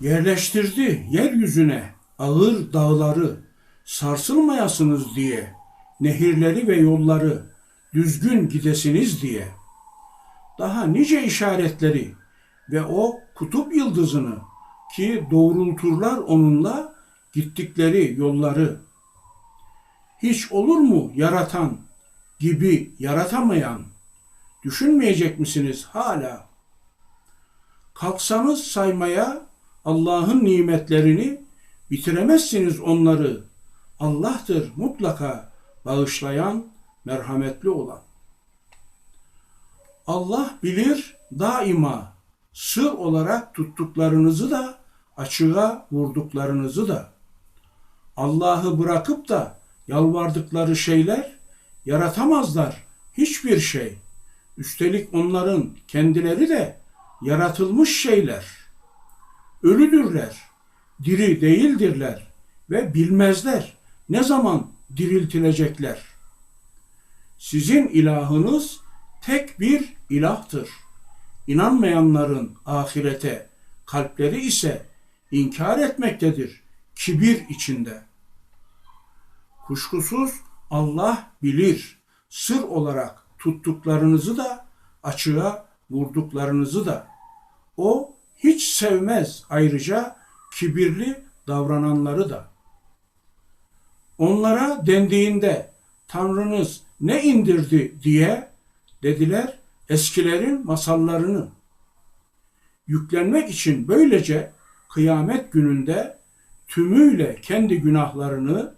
Yerleştirdi yeryüzüne ağır dağları, sarsılmayasınız diye, nehirleri ve yolları düzgün gidesiniz diye. Daha nice işaretleri ve o kutup yıldızını ki doğrulturlar onunla gittikleri yolları. Hiç olur mu yaratan gibi yaratamayan? Düşünmeyecek misiniz hala? Kalksanız saymaya Allah'ın nimetlerini bitiremezsiniz onları. Allah'tır mutlaka bağışlayan, merhametli olan. Allah bilir daima sır olarak tuttuklarınızı da açığa vurduklarınızı da. Allah'ı bırakıp da yalvardıkları şeyler yaratamazlar hiçbir şey. Üstelik onların kendileri de yaratılmış şeyler. Ölüdürler, diri değildirler ve bilmezler ne zaman diriltilecekler. Sizin ilahınız tek bir ilahtır. İnanmayanların ahirete kalpleri ise inkar etmektedir, kibir içinde. Kuşkusuz Allah bilir, sır olarak tuttuklarınızı da açığa vurduklarınızı da. O hiç sevmez ayrıca kibirli davrananları da. Onlara dendiğinde Tanrınız ne indirdi diye dediler eskilerin masallarını. Yüklenmek için böylece kıyamet gününde tümüyle kendi günahlarını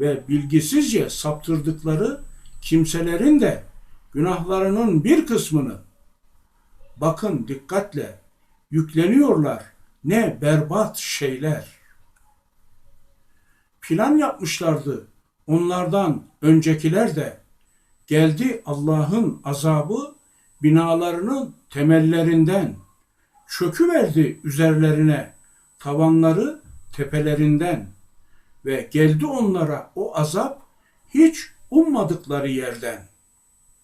ve bilgisizce saptırdıkları kimselerin de günahlarının bir kısmını bakın dikkatle yükleniyorlar ne berbat şeyler. Plan yapmışlardı onlardan öncekiler de geldi Allah'ın azabı binalarının temellerinden çöküverdi üzerlerine tavanları tepelerinden ve geldi onlara o azap hiç ummadıkları yerden.